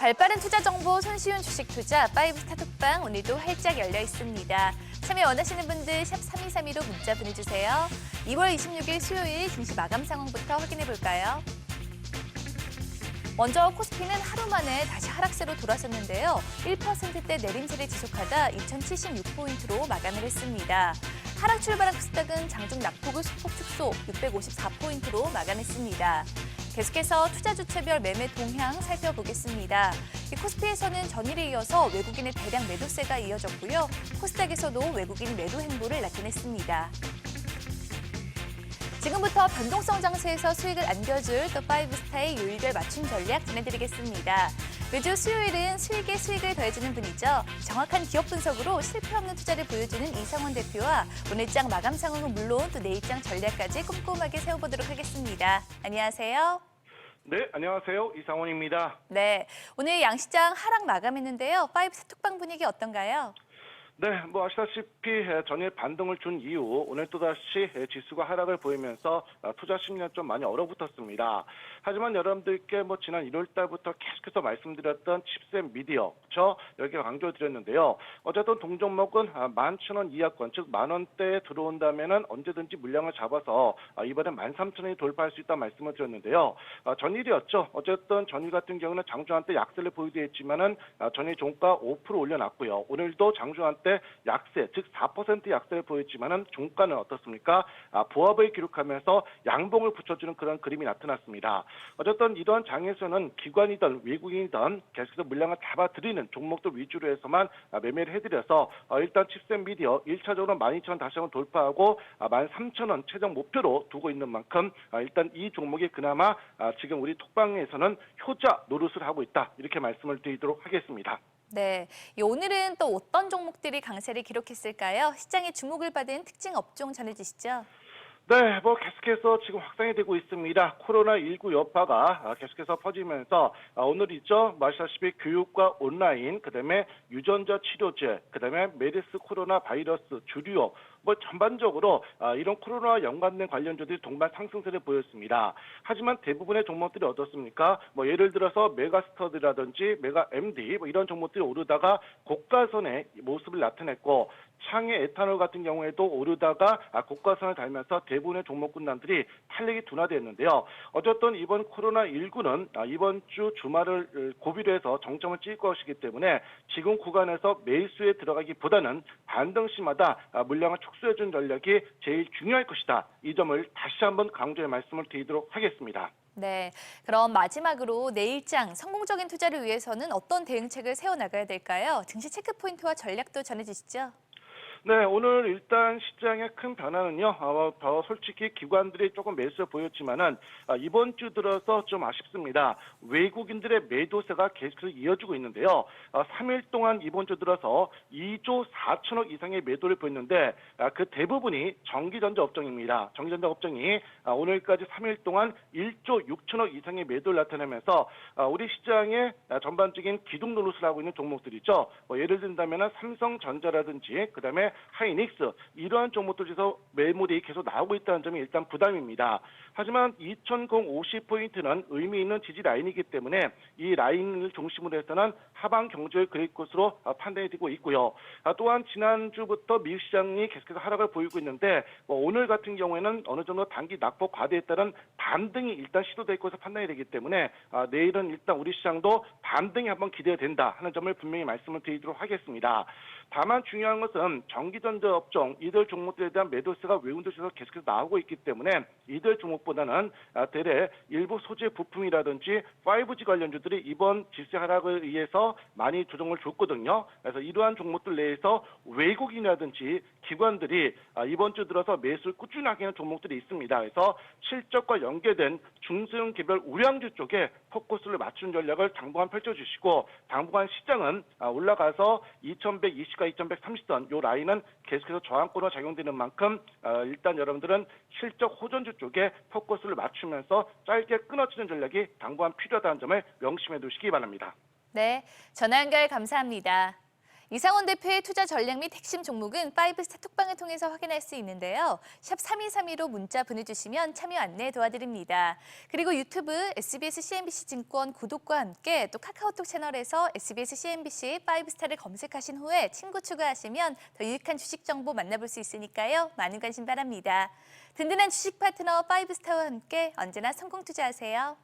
발빠른 투자 정보 손쉬운 주식 투자 파이브 스타 톡방 오늘도 활짝 열려 있습니다. 참여 원하시는 분들 샵 3232로 문자 보내주세요. 2월 26일 수요일 증시 마감 상황부터 확인해 볼까요? 먼저 코스피는 하루 만에 다시 하락세로 돌아섰는데요. 1%대 내림세를 지속하다 2076포인트로 마감을 했습니다. 하락 출발한 코스닥은 장중 낙폭을 소폭 축소 654포인트로 마감했습니다. 계속해서 투자 주체별 매매 동향 살펴보겠습니다. 이 코스피에서는 전일에 이어서 외국인의 대량 매도세가 이어졌고요. 코스닥에서도 외국인 매도 행보를 나타냈습니다. 지금부터 변동성 장세에서 수익을 안겨줄 또 파이브스타의 요일별 맞춤 전략 전해드리겠습니다. 매주 수요일은 수익에 수익을 더해주는 분이죠. 정확한 기업 분석으로 실패 없는 투자를 보여주는 이상원 대표와 오늘 장 마감 상황은 물론 또 내일 장 전략까지 꼼꼼하게 세워보도록 하겠습니다. 안녕하세요. 네, 안녕하세요. 이상원입니다. 네, 오늘 양시장 하락 마감했는데요. 파이브 스 톡방 분위기 어떤가요? 네, 뭐 아시다시피 에, 전일 반등을 준 이후 오늘 또다시 에, 지수가 하락을 보이면서 어, 투자 심리가 좀 많이 얼어붙었습니다. 하지만 여러분들께 뭐 지난 1월 달부터 계속해서 말씀드렸던 칩셋 미디어 저 여기 강조드렸는데요. 어쨌든 동종목은 아, 11,000원 이하권 즉 만 원대에 들어온다면은 언제든지 물량을 잡아서 아, 이번에 13,000원이 돌파할 수 있다 말씀을 드렸는데요. 아, 전일이었죠. 어쨌든 전일 같은 경우는 장중한 때 약세를 보이게 했지만은 아, 전일 종가 5% 올려놨고요. 오늘도 장중한 때 약세, 즉 4% 약세를 보였지만은 종가는 어떻습니까? 아, 보합을 기록하면서 양봉을 붙여주는 그런 그림이 나타났습니다. 어쨌든 이러한 장에서는 기관이든 외국인이든 계속해서 물량을 잡아들이는 종목들 위주로 해서만 아, 매매를 해드려서 어, 일단 칩셋 미디어 1차적으로 12,000원 다시 한번 돌파하고 아, 13,000원 최종 목표로 두고 있는 만큼 아, 일단 이 종목이 그나마 아, 지금 우리 톡방에서는 효자 노릇을 하고 있다 이렇게 말씀을 드리도록 하겠습니다. 네, 이 오늘은 또 어떤 종목들이 강세를 기록했을까요? 시장의 주목을 받은 특징 업종 전해주시죠. 네, 뭐 계속해서 지금 확산이 되고 있습니다. 코로나19 여파가 아, 계속해서 퍼지면서 아, 오늘 있죠. 마시다시피 교육과 온라인, 그다음에 유전자 치료제, 그다음에 메르스 코로나 바이러스 주류업 뭐 전반적으로 아, 이런 코로나와 연관된 관련주들이 동반 상승세를 보였습니다. 하지만 대부분의 종목들이 어떻습니까? 뭐 예를 들어서 메가스터드라든지 메가 MD 뭐 이런 종목들이 오르다가 고가선의 모습을 나타냈고 창의 에탄올 같은 경우에도 오르다가 아, 고가선을 달면서 대부분의 종목 군단들이 탄력이 둔화됐는데요. 어쨌든 이번 코로나19는 아, 이번 주 주말을 어, 고비로 해서 정점을 찍을 것이기 때문에 지금 구간에서 매수에 들어가기보다는 반등 시마다 아, 물량을 축소해준 전략이 제일 중요할 것이다. 이 점을 다시 한번 강조해 말씀을 드리도록 하겠습니다. 네, 그럼 마지막으로 내일장 성공적인 투자를 위해서는 어떤 대응책을 세워나가야 될까요? 증시 체크 포인트와 전략도 전해주시죠. 네, 오늘 일단 시장의 큰 변화는요. 어, 더 솔직히 기관들이 조금 매수를 보였지만은 아, 이번 주 들어서 좀 아쉽습니다. 외국인들의 매도세가 계속해서 이어지고 있는데요. 아, 3일 동안 이번 주 들어서 2조 4천억 이상의 매도를 보였는데 아, 그 대부분이 전기전자 업종입니다. 전기전자 업종이 아, 오늘까지 3일 동안 1조 6천억 이상의 매도를 나타내면서 아, 우리 시장의 아, 전반적인 기둥 노릇을 하고 있는 종목들이죠. 뭐 예를 든다면 삼성전자라든지 그다음에 하이닉스 이러한 종목들에서 매물이 계속 나오고 있다는 점이 일단 부담입니다. 하지만 2050 포인트는 의미 있는 지지 라인이기 때문에 이 라인을 중심으로 해서는 하방 경제를 그릴 것으로 아, 판단이 되고 있고요. 아, 또한 지난주부터 미국 시장이 계속해서 하락을 보이고 있는데 뭐 오늘 같은 경우에는 어느 정도 단기 낙폭 과대에 따른 반등이 일단 시도될 것으로 판단이 되기 때문에 아, 내일은 일단 우리 시장도 반등이 한번 기대가 된다 하는 점을 분명히 말씀을 드리도록 하겠습니다. 다만 중요한 것은 전기전자 업종 이들 종목들에 대한 매도세가 외국인들에서 계속해서 나오고 있기 때문에 이들 종목보다는 아, 대래 일부 소재 부품이라든지 5G 관련주들이 이번 지수 하락을 위해서 많이 조정을 줬거든요. 그래서 이러한 종목들 내에서 외국인이라든지 기관들이 아, 이번 주 들어서 매수를 꾸준하게 하는 종목들이 있습니다. 그래서 실적과 연계된 중소형 개별 우량주 쪽에 포커스를 맞춘 전략을 당분간 펼쳐주시고 당분간 시장은 아, 올라가서 2120과 2130선 요 라인은 계속해서 저항권으로 작용되는 만큼 아, 일단 여러분들은 실적 호전주 쪽에 포커스를 맞추면서 짧게 끊어지는 전략이 당분간 필요하다는 점을 명심해 두시기 바랍니다. 네, 전화 연결 감사합니다. 이상원 대표의 투자 전략 및 핵심 종목은 파이브스타 톡방을 통해서 확인할 수 있는데요. 샵 3232로 문자 보내주시면 참여 안내 도와드립니다. 그리고 유튜브 SBS CNBC 증권 구독과 함께 또 카카오톡 채널에서 SBS CNBC 파이브스타를 검색하신 후에 친구 추가하시면 더 유익한 주식 정보 만나볼 수 있으니까요. 많은 관심 바랍니다. 든든한 주식 파트너 파이브스타와 함께 언제나 성공 투자하세요.